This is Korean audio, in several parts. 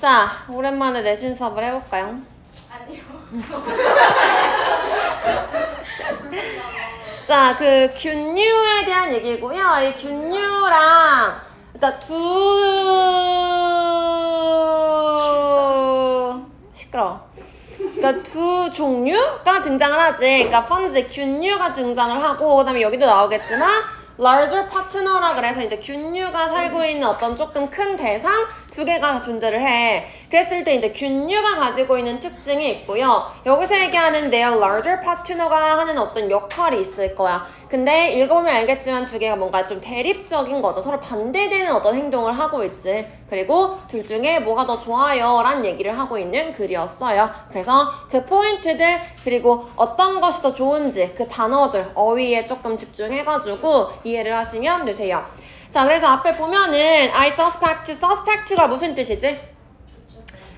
자, 오랜만에 내신 수업을 해볼까요? 아니요. 자, 그 균류에 대한 얘기고요. 이 균류랑 그러니까 두 시끄러. 그러니까 두 종류가 등장을 하지. 그러니까 펀즈 균류가 등장을 하고 그다음에 여기도 나오겠지만 larger partner라 그래서 이제 균류가 살고 있는 어떤 조금 큰 대상 두 개가 존재를 해. 그랬을 때 이제 균류가 가지고 있는 특징이 있고요. 여기서 얘기하는 their larger partner가 하는 어떤 역할이 있을 거야. 근데 읽어보면 알겠지만 두 개가 뭔가 좀 대립적인 거죠. 서로 반대되는 어떤 행동을 하고 있지. 그리고 둘 중에 뭐가 더 좋아요? 라는 얘기를 하고 있는 글이었어요. 그래서 그 포인트들, 그리고 어떤 것이 더 좋은지 그 단어들, 어휘에 조금 집중해가지고 이해를 하시면 되세요. 자, 그래서 앞에 보면은 I suspect, suspect가 무슨 뜻이지?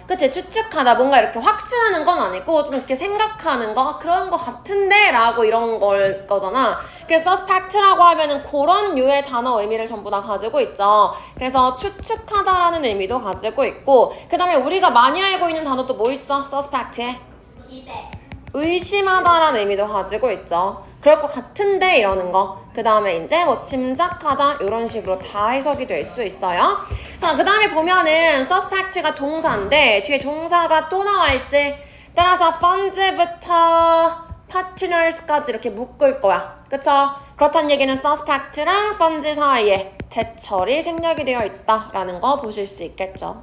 그치 추측하다 뭔가 이렇게 확신하는 건 아니고 좀 이렇게 생각하는 거? 그런 거 같은데? 라고 이런 걸 거잖아. 그래서 suspect라고 하면은 그런 류의 단어 의미를 전부 다 가지고 있죠. 그래서 추측하다라는 의미도 가지고 있고 그 다음에 우리가 많이 알고 있는 단어도 뭐 있어? suspect에? 기대. 의심하다라는 의미도 가지고 있죠. 그럴 것 같은데 이러는 거. 그 다음에 이제 뭐 짐작하다 이런 식으로 다 해석이 될 수 있어요. 자, 그 다음에 보면은 suspect가 동사인데 뒤에 동사가 또 나와 있지. 따라서 funds부터 partners까지 이렇게 묶을 거야. 그쵸? 그렇다는 얘기는 suspect랑 funds 사이에 대철이 생략이 되어 있다라는 거 보실 수 있겠죠.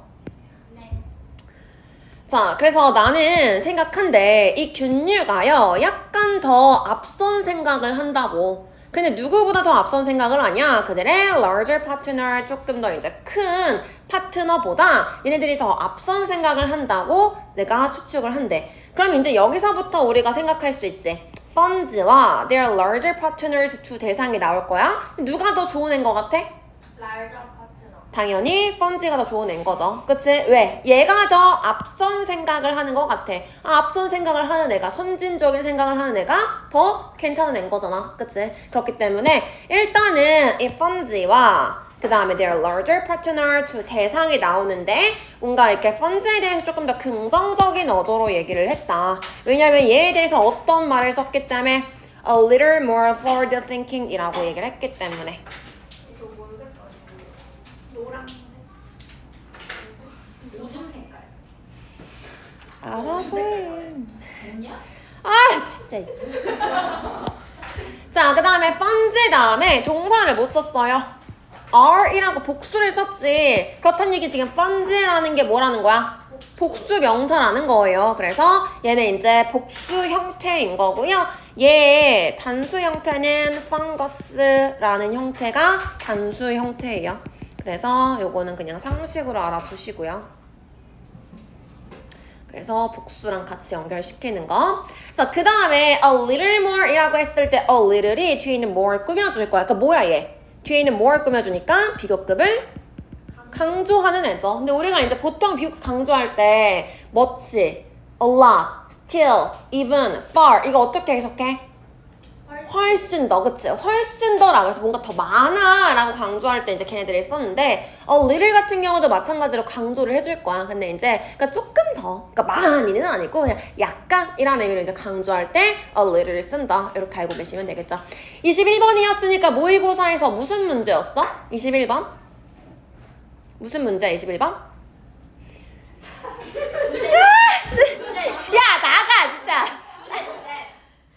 네. 자, 그래서 나는 생각한데 이 균류가요, 약간 더 앞선 생각을 한다고. 근데 누구보다 더 앞선 생각을 하냐? 그들의 larger partner, 조금 더 이제 큰 파트너보다 얘네들이 더 앞선 생각을 한다고 내가 추측을 한대. 그럼 이제 여기서부터 우리가 생각할 수 있지. funds와 their larger partners 두 대상이 나올 거야. 누가 더 좋은 애인 것 같아? larger. 당연히 펀지가 더 좋은 애인 거죠. 그치? 왜? 얘가 더 앞선 생각을 하는 것 같아. 아, 앞선 생각을 하는 애가, 선진적인 생각을 하는 애가 더 괜찮은 애인 거잖아. 그치? 그렇기 때문에 일단은 이 펀지와 그 다음에 their larger partner 두 대상이 나오는데 뭔가 이렇게 펀즈에 대해서 조금 더 긍정적인 어도로 얘기를 했다. 왜냐면 얘에 대해서 어떤 말을 썼기 때문에 a little more forward thinking 이라고 얘기를 했기 때문에? 노란색. 오줌 색깔. 알아서 해. 뭐냐? 아 진짜 자 그 다음에 펀즈 다음에 동사를 못 썼어요 R이라고 복수를 썼지 그렇다는 얘기 지금 펀즈라는 게 뭐라는 거야? 복수 명사라는 거예요 그래서 얘는 이제 복수 형태인 거고요 얘 단수 형태는 fungus,라는 형태가 단수 형태예요 그래서 요거는 그냥 상식으로 알아두시고요 그래서 복수랑 같이 연결시키는 거. 자, 그 다음에 a little more 이라고 했을 때 a little이 뒤에 있는 more 꾸며줄 거야. 그러니까 뭐야 얘? 뒤에 있는 more 꾸며주니까 비교급을 강조하는 애죠. 근데 우리가 이제 보통 비교급 강조할 때 much, a lot, still, even, far 이거 어떻게 해석해? 훨씬 더, 그치? 훨씬 더라고 해서 뭔가 더 많아 라고 강조할 때 이제 걔네들이 썼는데, 어, little 같은 경우도 마찬가지로 강조를 해줄 거야. 근데 이제, 그니까 조금 더, 그니까 많이는 아니고, 그냥 약간이라는 의미로 이제 강조할 때, a little를 쓴다. 이렇게 알고 계시면 되겠죠. 21번이었으니까 모의고사에서 무슨 문제였어? 21번? 무슨 문제야, 21번? 야, 나가, 진짜!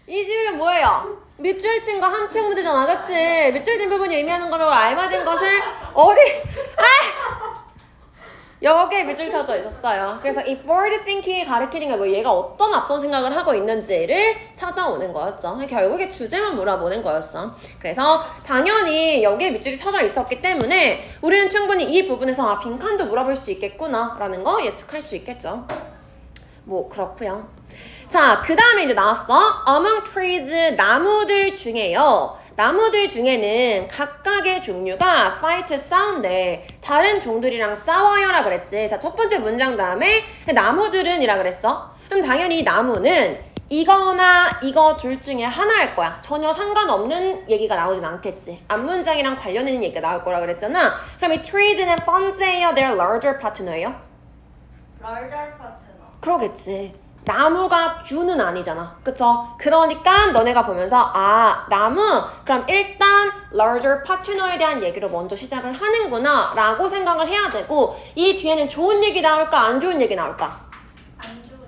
21은 뭐예요? 밑줄 친거 함축 문제잖아, 그치? 밑줄 진 부분이 의미하는 거로 알맞은 것은 어디? 아! 여기에 밑줄 쳐져 있었어요. 그래서 이 forward thinking이 가리키는 게 뭐 얘가 어떤 앞선 생각을 하고 있는지를 찾아오는 거였죠. 결국에 주제만 물어보는 거였어. 그래서 당연히 여기에 밑줄이 쳐져 있었기 때문에 우리는 충분히 이 부분에서 아, 빈칸도 물어볼 수 있겠구나 라는 거 예측할 수 있겠죠. 뭐 그렇고요. 자, 그 다음에 이제 나왔어. Among trees, 나무들 중에요. 나무들 중에는 각각의 종류가 fight, 싸운데 다른 종들이랑 싸워요라 그랬지. 자, 첫 번째 문장 다음에 나무들은 이라 그랬어. 그럼 당연히 나무는 이거나 이거 둘 중에 하나일 거야. 전혀 상관없는 얘기가 나오진 않겠지. 앞문장이랑 관련 있는 얘기가 나올 거라 그랬잖아. 그럼 이 trees는 funds예요? They're larger partner예요? larger partner. 그러겠지. 나무가 균은 아니잖아. 그쵸? 그러니까 너네가 보면서 아 나무 그럼 일단 larger partner에 대한 얘기로 먼저 시작을 하는구나 라고 생각을 해야 되고 이 뒤에는 좋은 얘기 나올까 안 좋은 얘기 나올까?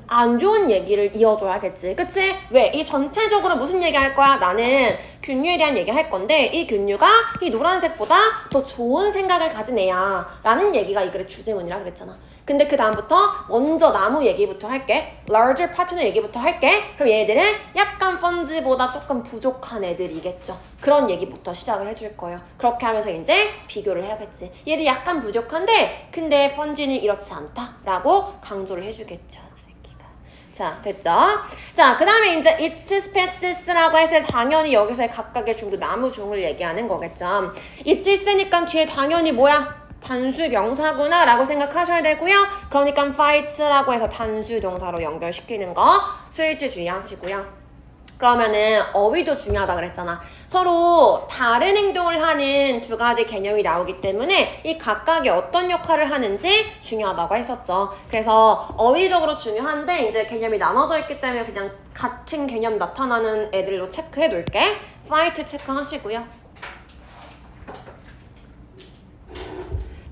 안 좋은 얘기를 이어줘야겠지. 그치? 왜? 이 전체적으로 무슨 얘기 할 거야? 나는 균류에 대한 얘기 할 건데, 이 균류가 이 노란색보다 더 좋은 생각을 가진 애야. 라는 얘기가 이 글의 주제문이라 그랬잖아. 근데 그 다음부터 먼저 나무 얘기부터 할게. larger partner 얘기부터 할게. 그럼 얘들은 약간 펀즈보다 조금 부족한 애들이겠죠. 그런 얘기부터 시작을 해줄 거예요. 그렇게 하면서 이제 비교를 해야겠지. 얘들 약간 부족한데, 근데 펀지는 이렇지 않다. 라고 강조를 해주겠죠. 자, 됐죠? 자, 그 다음에 이제 its species라고 해서 당연히 여기서의 각각의 종류, 나무 종을 얘기하는 거겠죠. its 있으니까 뒤에 당연히 뭐야? 단수 명사구나 라고 생각하셔야 되고요. 그러니까 fights라고 해서 단수 동사로 연결시키는 거 수일치 주의하시고요. 그러면은 어휘도 중요하다 그랬잖아. 서로 다른 행동을 하는 두 가지 개념이 나오기 때문에 이 각각이 어떤 역할을 하는지 중요하다고 했었죠. 그래서 어휘적으로 중요한데 이제 개념이 나눠져 있기 때문에 그냥 같은 개념 나타나는 애들로 체크해 놓을게. fight 체크하시고요.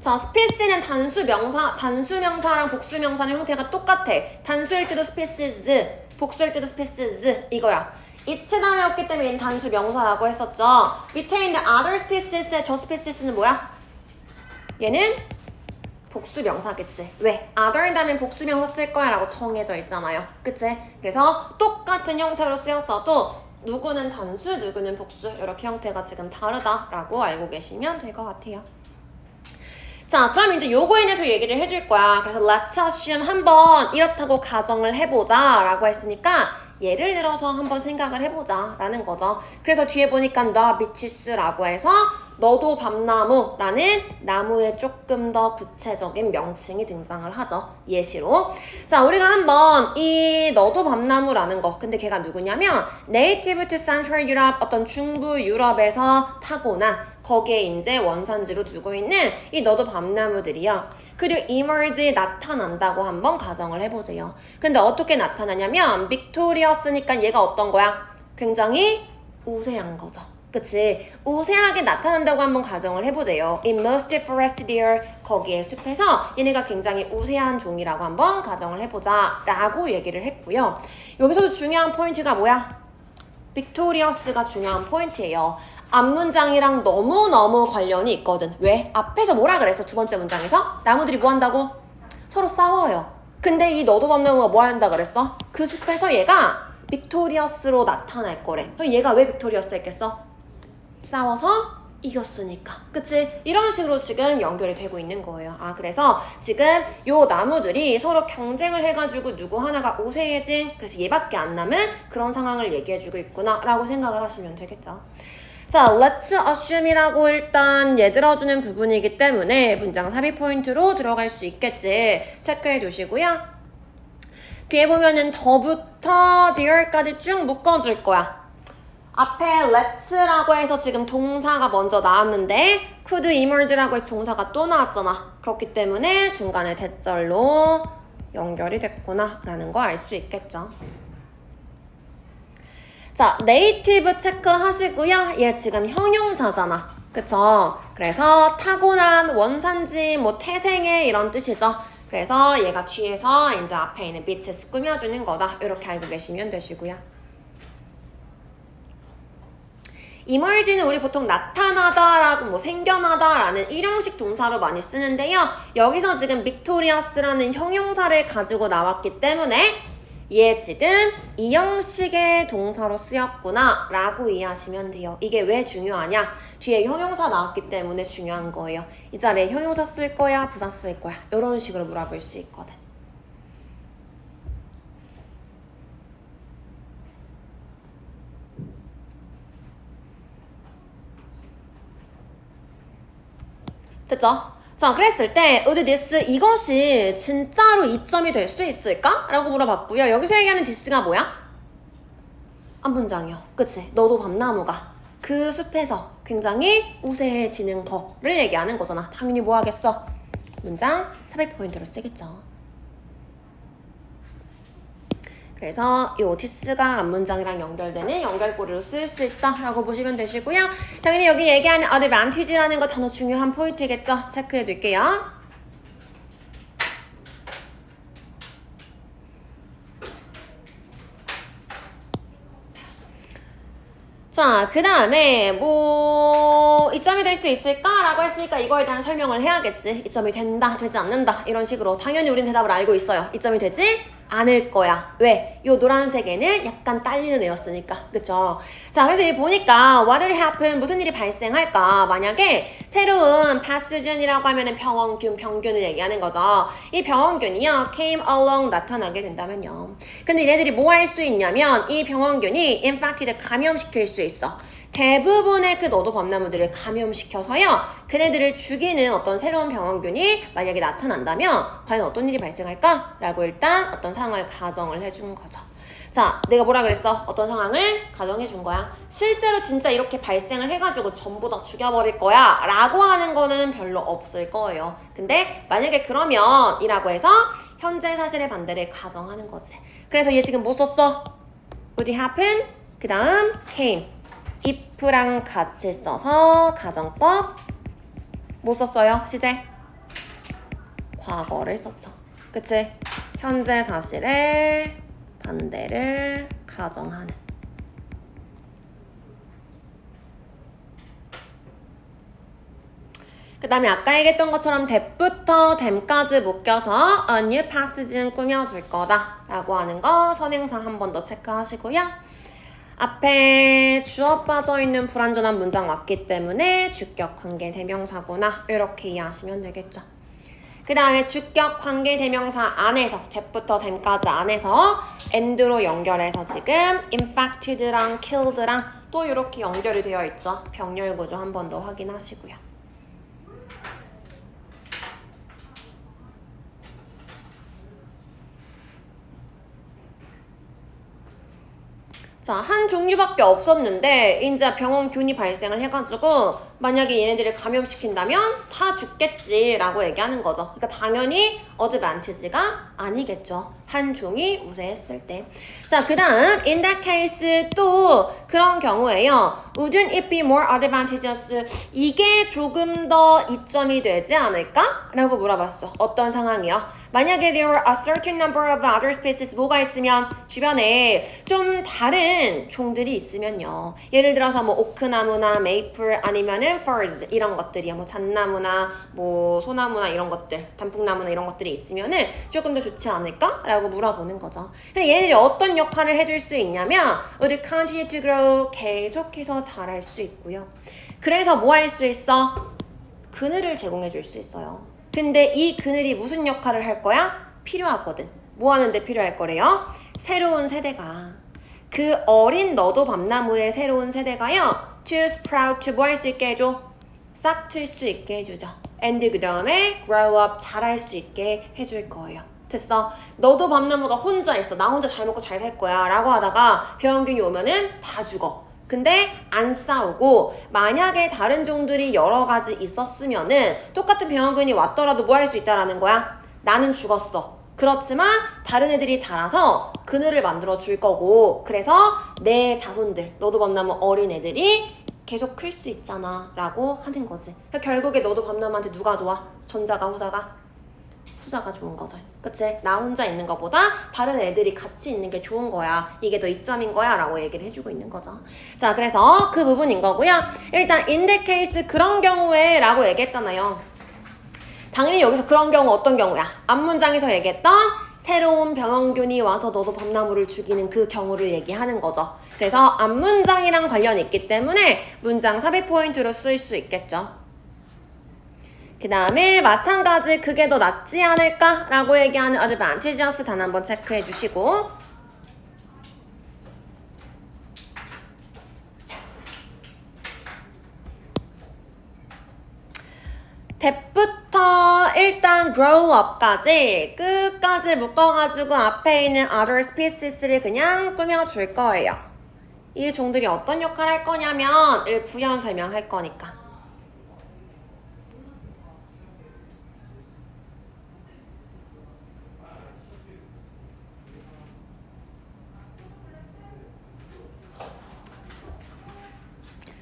자, 스피시는 단수 명사, 단수 명사랑 복수 명사는 형태가 똑같아. 단수일 때도 species, 복수일 때도 species 이거야. it's 다음에 없기 때문에 얘는 단수 명사라고 했었죠. 밑에 있는 other species의 저 species는 뭐야? 얘는 복수 명사겠지. 왜? other 다음에 복수 명사 쓸 거야 라고 정해져 있잖아요. 그치? 그래서 똑같은 형태로 쓰였어도 누구는 단수, 누구는 복수 이렇게 형태가 지금 다르다라고 알고 계시면 될 것 같아요. 자, 그럼 이제 요거에 대해서 얘기를 해줄 거야. 그래서 let's assume 한번 이렇다고 가정을 해보자 라고 했으니까 예를 들어서 한번 생각을 해보자 라는 거죠. 그래서 뒤에 보니까 the beeches라고 해서 너도 밤나무라는 나무의 조금 더 구체적인 명칭이 등장을 하죠. 예시로. 자, 우리가 한번 이 너도 밤나무라는 거. 근데 걔가 누구냐면 native to central Europe 어떤 중부 유럽에서 타고난 거기에 이제 원산지로 두고 있는 이 너도 밤나무들이요. 그리고 emerge 나타난다고 한번 가정을 해보세요. 근데 어떻게 나타나냐면 빅토리어스니까 얘가 어떤 거야? 굉장히 우세한 거죠. 그치? 우세하게 나타난다고 한번 가정을 해보세요. In most forest deer 거기에 숲에서 얘네가 굉장히 우세한 종이라고 한번 가정을 해보자 라고 얘기를 했고요. 여기서도 중요한 포인트가 뭐야? 빅토리어스가 중요한 포인트예요. 앞문장이랑 너무너무 관련이 있거든. 왜? 앞에서 뭐라 그랬어? 두 번째 문장에서? 나무들이 뭐 한다고? 서로 싸워요. 근데 이 너도 밤나무가 뭐 한다 그랬어? 그 숲에서 얘가 빅토리어스로 나타날 거래. 그럼 얘가 왜 빅토리어스 했겠어? 싸워서 이겼으니까. 그치? 이런 식으로 지금 연결이 되고 있는 거예요. 아, 그래서 지금 요 나무들이 서로 경쟁을 해가지고 누구 하나가 우세해진, 그래서 얘밖에 안 남은 그런 상황을 얘기해주고 있구나, 라고 생각을 하시면 되겠죠. 자, let's assume이라고 일단 얘 들어주는 부분이기 때문에 문장 삽입 포인트로 들어갈 수 있겠지. 체크해 두시고요. 뒤에 보면은 더부터 there까지 쭉 묶어줄 거야. 앞에 let's라고 해서 지금 동사가 먼저 나왔는데 could emerge라고 해서 동사가 또 나왔잖아. 그렇기 때문에 중간에 대절로 연결이 됐구나 라는 거알수 있겠죠. 자, 네이티브 체크 하시고요. 얘 지금 형용사잖아. 그쵸? 그래서 타고난 원산지, 뭐 태생의 이런 뜻이죠. 그래서 얘가 뒤에서 이제 앞에 있는 빛을 꾸며주는 거다. 이렇게 알고 계시면 되시고요. Emerge는 우리 보통 나타나다라고 뭐 생겨나다라는 일형식 동사로 많이 쓰는데요. 여기서 지금 victorious라는 형용사를 가지고 나왔기 때문에 얘 지금 이 형식의 동사로 쓰였구나 라고 이해하시면 돼요. 이게 왜 중요하냐? 뒤에 형용사 나왔기 때문에 중요한 거예요. 이 자리에 형용사 쓸 거야? 부사 쓸 거야? 이런 식으로 물어볼 수 있거든. 됐죠? 자, 그랬을 때 would this 이것이 진짜로 이점이 될 수 있을까? 라고 물어봤고요. 여기서 얘기하는 this가 뭐야? 한 문장이요. 그치? 너도 밤나무가 그 숲에서 굉장히 우세해지는 거를 얘기하는 거잖아. 당연히 뭐 하겠어? 문장 삽입 포인트로 쓰겠죠. 그래서 이 오티스가 앞문장이랑 연결되는 연결고리로 쓰일 수 있다라고 보시면 되시고요. 당연히 여기 얘기하는 advantage라는 거 단어 중요한 포인트겠죠? 체크해 둘게요. 자, 그 다음에 뭐 이점이 될 수 있을까라고 했으니까 이거에 대한 설명을 해야겠지. 이점이 된다, 되지 않는다 이런 식으로 당연히 우린 대답을 알고 있어요. 이점이 되지 않을 거야. 왜? 요 노란색에는 약간 딸리는 애였으니까. 그쵸? 자, 그래서 이 보니까 what will happen 무슨 일이 발생할까? 만약에 새로운 pathogen이라고 하면은 병원균, 병균을 얘기하는 거죠. 이 병원균이요 came along 나타나게 된다면요. 근데 얘네들이 뭐 할 수 있냐면 이 병원균이 infected 감염시킬 수 있어. 대부분의 그 너도 범나무들을 감염시켜서요. 그네들을 죽이는 어떤 새로운 병원균이 만약에 나타난다면 과연 어떤 일이 발생할까? 라고 일단 어떤 상황을 가정을 해준 거죠. 자, 내가 뭐라 그랬어? 어떤 상황을 가정해 준 거야. 실제로 진짜 이렇게 발생을 해가지고 전부 다 죽여버릴 거야. 라고 하는 거는 별로 없을 거예요. 근데 만약에 그러면 이라고 해서 현재 사실의 반대를 가정하는 거지. 그래서 얘 지금 뭐 썼어? would happen? 그 다음 came. If랑 같이 써서 가정법 뭐 썼어요? 시제? 과거를 썼죠. 그치? 현재 사실의 반대를 가정하는. 그 다음에 아까 얘기했던 것처럼 that부터 them까지 묶여서 a new passage는 꾸며줄 거다 라고 하는 거 선행사 한 번 더 체크하시고요. 앞에 주어 빠져있는 불완전한 문장 왔기 때문에 주격 관계 대명사구나 이렇게 이해하시면 되겠죠. 그 다음에 주격 관계 대명사 안에서 that부터 them까지 안에서 and로 연결해서 지금 infected랑 killed랑 또 이렇게 연결이 되어 있죠. 병렬 구조 한 번 더 확인하시고요. 자, 한 종류밖에 없었는데 이제 병원 균이 발생을 해가지고 만약에 얘네들을 감염시킨다면 다 죽겠지라고 얘기하는 거죠. 그러니까 당연히 어드반티지가 아니겠죠. 한 종이 우세했을 때. 자, 그 다음 in that case 또 그런 경우에요. Wouldn't it be more advantageous? 이게 조금 더 이점이 되지 않을까? 라고 물어봤어. 어떤 상황이요? 만약에 there were a certain number of other species 뭐가 있으면 주변에 좀 다른 종들이 있으면요. 예를 들어서 뭐 오크나무나 메이플 아니면은 firs 이런 것들이요. 뭐 잣나무나 뭐 소나무나 이런 것들, 단풍나무나 이런 것들이 있으면은 조금 더 좋지 않을까? 라고 물어보는 거죠. 근데 얘네들이 어떤 역할을 해줄 수 있냐면 우리 continue to grow 계속해서 자랄 수 있고요. 그래서 뭐 할 수 있어? 그늘을 제공해 줄 수 있어요. 근데 이 그늘이 무슨 역할을 할 거야? 필요하거든. 뭐 하는데 필요할 거래요? 새로운 세대가. 그 어린 너도 밤나무의 새로운 세대가요. To sprout 뭐 할 수 있게 해줘? 싹틀 수 있게 해주죠. and 그 다음에 grow up 자랄 수 있게 해줄 거예요. 됐어. 너도 밤나무가 혼자 있어. 나 혼자 잘 먹고 잘 살 거야. 라고 하다가 병균이 오면은 다 죽어. 근데 안 싸우고 만약에 다른 종들이 여러 가지 있었으면은 똑같은 병원균이 왔더라도 뭐 할 수 있다라는 거야? 나는 죽었어. 그렇지만 다른 애들이 자라서 그늘을 만들어 줄 거고 그래서 내 자손들 너도 밤나무 어린 애들이 계속 클 수 있잖아 라고 하는 거지 그러니까 결국에 너도 밤나무한테 누가 좋아? 전자가 후자가? 후자가 좋은 거죠. 그치? 나 혼자 있는 것보다 다른 애들이 같이 있는 게 좋은 거야. 이게 더 이점인 거야. 라고 얘기를 해주고 있는 거죠. 자, 그래서 그 부분인 거고요. 일단, case, 그런 경우에 라고 얘기했잖아요. 당연히 여기서 그런 경우 어떤 경우야? 앞문장에서 얘기했던 새로운 병원균이 와서 너도 밤나무를 죽이는 그 경우를 얘기하는 거죠. 그래서 앞문장이랑 관련이 있기 때문에 문장 삽입 포인트로 쓰일 수 있겠죠. 그 다음에 마찬가지 그게 더 낫지 않을까? 라고 얘기하는 advantageous 단 한번 체크해 주시고 that부 터 일단 grow up까지 끝까지 묶어가지고 앞에 있는 other species를 그냥 꾸며줄 거예요. 이 종들이 어떤 역할을 할 거냐면 을 부연 설명할 거니까.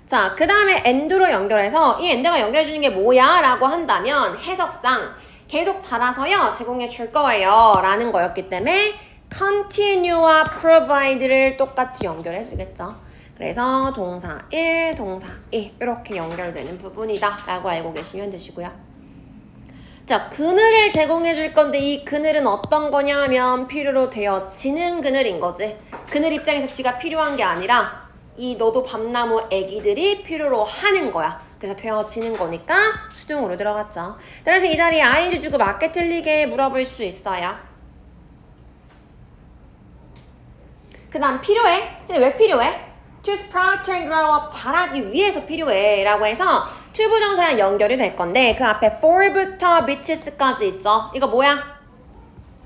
자, 그 다음에 end로 연결해서 이 end가 연결해주는 게 뭐야? 라고 한다면 해석상 계속 자라서요 제공해 줄 거예요 라는 거였기 때문에 continue와 provide를 똑같이 연결해 주겠죠. 그래서 동사 1, 동사 2 이렇게 연결되는 부분이다 라고 알고 계시면 되시고요. 자, 그늘을 제공해 줄 건데 이 그늘은 어떤 거냐 하면 필요로 되어지는 그늘인 거지. 그늘 입장에서 지가 필요한 게 아니라 이 너도 밤나무 애기들이 필요로 하는 거야. 그래서 되어지는 거니까 수동으로 들어갔죠. 따라서 이 자리에 ing 주고 맞게 틀리게 물어볼 수 있어요. 그 다음 필요해? 근데 왜 필요해? To sprout and grow up 자라기 위해서 필요해 라고 해서 to 부정사랑 연결이 될 건데 그 앞에 for부터 bitches까지 있죠 이거 뭐야?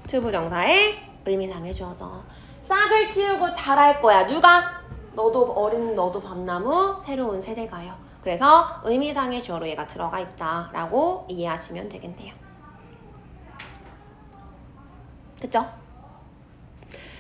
to 부정사의 의미상해 주어져 싹을 틔우고 자랄 거야 누가? 너도 어린 너도 밤나무 새로운 세대가요 그래서 의미상의 주어로 얘가 들어가 있다 라고 이해하시면 되겠네요 그쵸?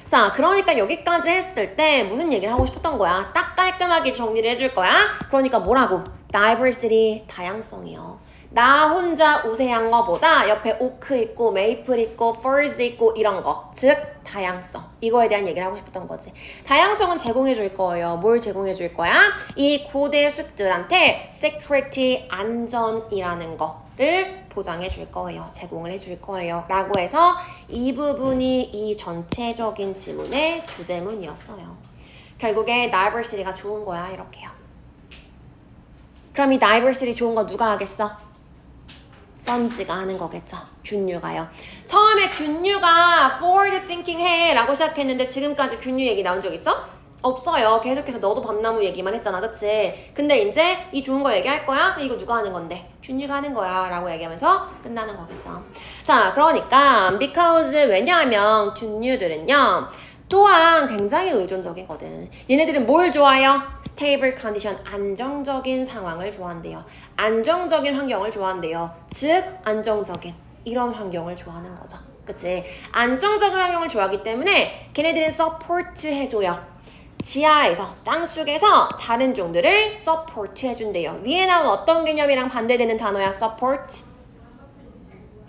자, 그러니까 여기까지 했을 때 무슨 얘기를 하고 싶었던 거야? 딱 깔끔하게 정리를 해줄 거야. 그러니까 뭐라고? diversity, 다양성이요. 나 혼자 우세한 거보다 옆에 오크 있고 메이플 있고 펄즈 있고 이런 거. 즉, 다양성. 이거에 대한 얘기를 하고 싶었던 거지. 다양성은 제공해 줄 거예요. 뭘 제공해 줄 거야? 이 고대 숲들한테 security, 안전이라는 거를 보장해 줄 거예요. 제공을 해 줄 거예요. 라고 해서 이 부분이 이 전체적인 지문의 주제문이었어요. 결국에 diversity가 좋은 거야. 이렇게요. 그럼 이 diversity 좋은 거 누가 하겠어? 펀즈가 하는 거겠죠. 균류가요. 처음에 균류가 forward thinking 해 라고 시작했는데 지금까지 균류 얘기 나온 적 있어? 없어요. 계속해서 너도 밤나무 얘기만 했잖아. 그치? 근데 이제 이 좋은 거 얘기할 거야? 이거 누가 하는 건데? 균류가 하는 거야. 라고 얘기하면서 끝나는 거겠죠. 자, 그러니까 because 왜냐하면 균류들은요. 또한 굉장히 의존적이거든. 얘네들은 뭘 좋아해요? stable condition, 안정적인 상황을 좋아한대요. 안정적인 환경을 좋아한대요. 즉, 안정적인 이런 환경을 좋아하는 거죠. 그치? 안정적인 환경을 좋아하기 때문에 걔네들은 support 해줘요. 지하에서, 땅 속에서 다른 종들을 support 해준대요. 위에 나온 어떤 개념이랑 반대되는 단어야, support?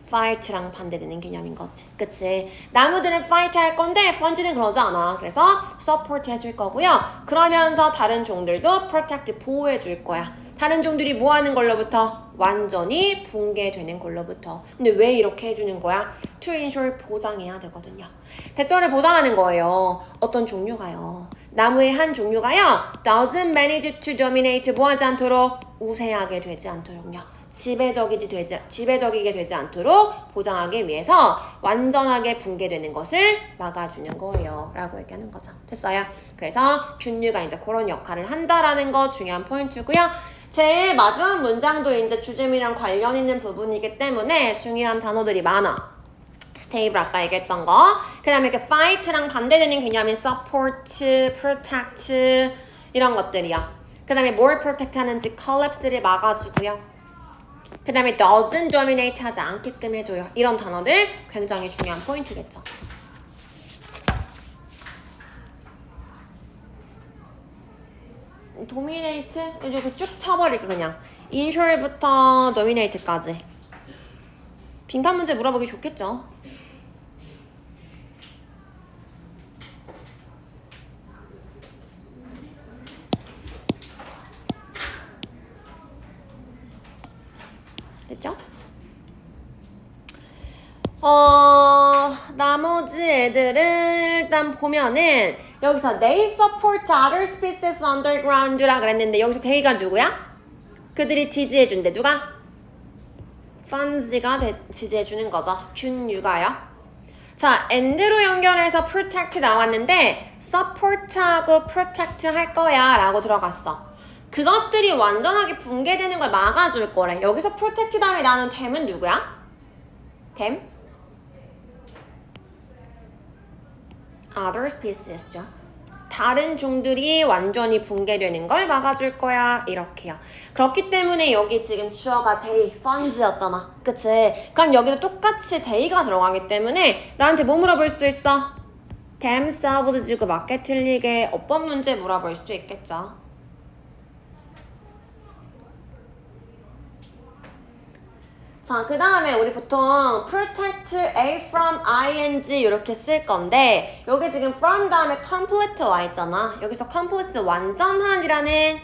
Fight랑 반대되는 개념인 거지. 그치? 나무들은 fight 할 건데 펀지는 그러지 않아. 그래서 support 해줄 거고요. 그러면서 다른 종들도 protect 보호해 줄 거야. 다른 종들이 뭐 하는 걸로부터? 완전히 붕괴되는 걸로부터. 근데 왜 이렇게 해주는 거야? to ensure 보장해야 되거든요. 대처를 보장하는 거예요. 어떤 종류가요. 나무의 한 종류가요. doesn't manage to dominate 뭐 하지 않도록 우세하게 되지 않도록요. 지배적이지 되지 지배적이게 되지 않도록 보장하기 위해서 완전하게 붕괴되는 것을 막아주는 거예요.라고 얘기하는 거죠. 됐어요? 그래서 균류가 이제 그런 역할을 한다라는 거 중요한 포인트고요. 제일 마지막 문장도 이제 주제미랑 관련 있는 부분이기 때문에 중요한 단어들이 많아. stable 아까 얘기했던 거. 그 다음에 이렇게 fight랑 반대되는 개념인 support, protect 이런 것들이야. 그 다음에 뭘 protect 하는지 collapse를 막아주고요. 그 다음에 doesn't dominate 하지 않게끔 해줘요. 이런 단어들 굉장히 중요한 포인트겠죠. 도미네이트? 이렇게 쭉 쳐버릴게 그냥 인쇼부터 도미네이트까지 빈칸 문제 물어보기 좋겠죠 됐죠? 어, 나머지 애들은 일단 보면은 여기서 they support other species underground라 그랬는데 여기서 they가 누구야? 그들이 지지해준대 누가? funds가 대- 지지해주는 거죠 균유가요 자 and로 연결해서 protect 나왔는데 support하고 protect 할 거야 라고 들어갔어 그것들이 완전하게 붕괴되는 걸 막아줄 거래 여기서 protect 다음에 나는 댐은 누구야? 댐? other species죠. 다른 종들이 완전히 붕괴되는 걸 막아줄 거야. 이렇게요. 그렇기 때문에 여기 지금 주어가 they, funds였잖아. 그치? 그럼 여기도 똑같이 they가 들어가기 때문에 나한테 뭐 물어볼 수 있어? them solved 주고 맞게 틀리게 어법 문제 물어볼 수도 있겠죠. 자, 그 다음에 우리 보통 protect A from ing 이렇게 쓸 건데 여기 지금 from 다음에 complete 와 있잖아. 여기서 complete 완전한이라는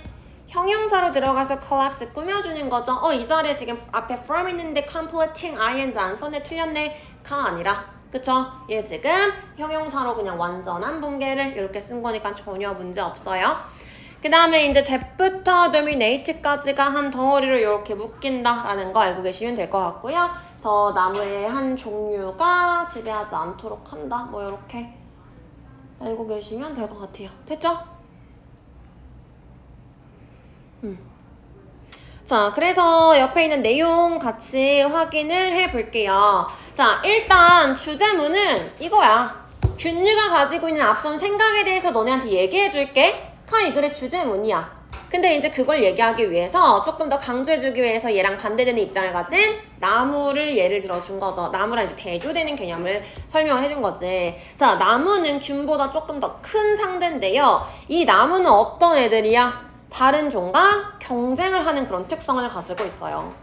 형용사로 들어가서 collapse 꾸며주는 거죠. 어, 이 자리에 지금 앞에 from 있는데 completing ing 안 썼네 틀렸네 가 아니라 그쵸? 얘 지금 형용사로 그냥 완전한 붕괴를 이렇게 쓴 거니까 전혀 문제 없어요. 그 다음에 이제 that부터 dominate까지가 한 덩어리로 이렇게 묶인다라는 거 알고 계시면 될 것 같고요. 그래서 나무의 한 종류가 지배하지 않도록 한다. 뭐 이렇게 알고 계시면 될 것 같아요. 됐죠? 음. 자, 그래서 옆에 있는 내용 같이 확인을 해 볼게요. 자, 일단 주제문은 이거야. 균유가 가지고 있는 앞선 생각에 대해서 너네한테 얘기해 줄게. 다이 글의 주제문이야. 근데 이제 그걸 얘기하기 위해서 조금 더 강조해주기 위해서 얘랑 반대되는 입장을 가진 나무를 예를 들어 준 거죠. 나무랑 이제 대조되는 개념을 설명을 해준 거지. 자, 나무는 균보다 조금 더 큰 상대인데요. 이 나무는 어떤 애들이야? 다른 종과 경쟁을 하는 그런 특성을 가지고 있어요.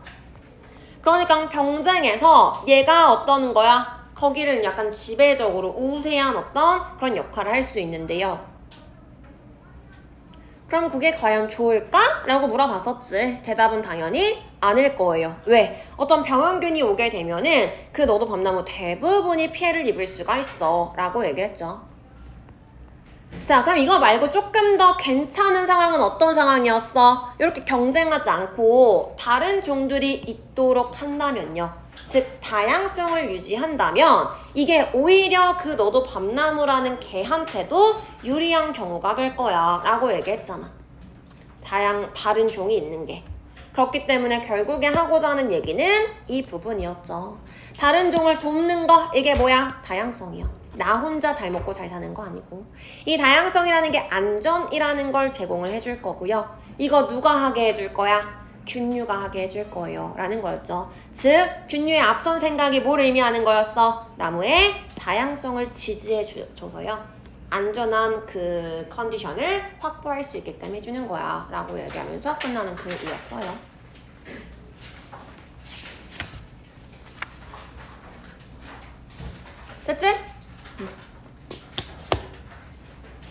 그러니까 경쟁에서 얘가 어떤 거야? 거기를 약간 지배적으로 우세한 어떤 그런 역할을 할 수 있는데요. 그럼 그게 과연 좋을까? 라고 물어봤었지. 대답은 당연히 아닐 거예요. 왜? 어떤 병원균이 오게 되면은 그 너도 밤나무 대부분이 피해를 입을 수가 있어. 라고 얘기했죠. 자, 그럼 이거 말고 조금 더 괜찮은 상황은 어떤 상황이었어? 이렇게 경쟁하지 않고 다른 종들이 있도록 한다면요. 즉, 다양성을 유지한다면 이게 오히려 그 너도 밤나무라는 개한테도 유리한 경우가 될 거야. 라고 얘기했잖아. 다양, 다른 종이 있는 게. 그렇기 때문에 결국에 하고자 하는 얘기는 이 부분이었죠. 다른 종을 돕는 거, 이게 뭐야? 다양성이요. 나 혼자 잘 먹고 잘 사는 거 아니고. 이 다양성이라는 게 안전이라는 걸 제공을 해줄 거고요. 이거 누가 하게 해줄 거야? 균류가 하게 해줄 거예요. 라는 거였죠. 즉, 균류의 앞선 생각이 뭘 의미하는 거였어? 나무의 다양성을 지지해 주- 줘서요. 안전한 그 컨디션을 확보할 수 있게끔 해주는 거야. 라고 얘기하면서 끝나는 글이었어요. 됐지?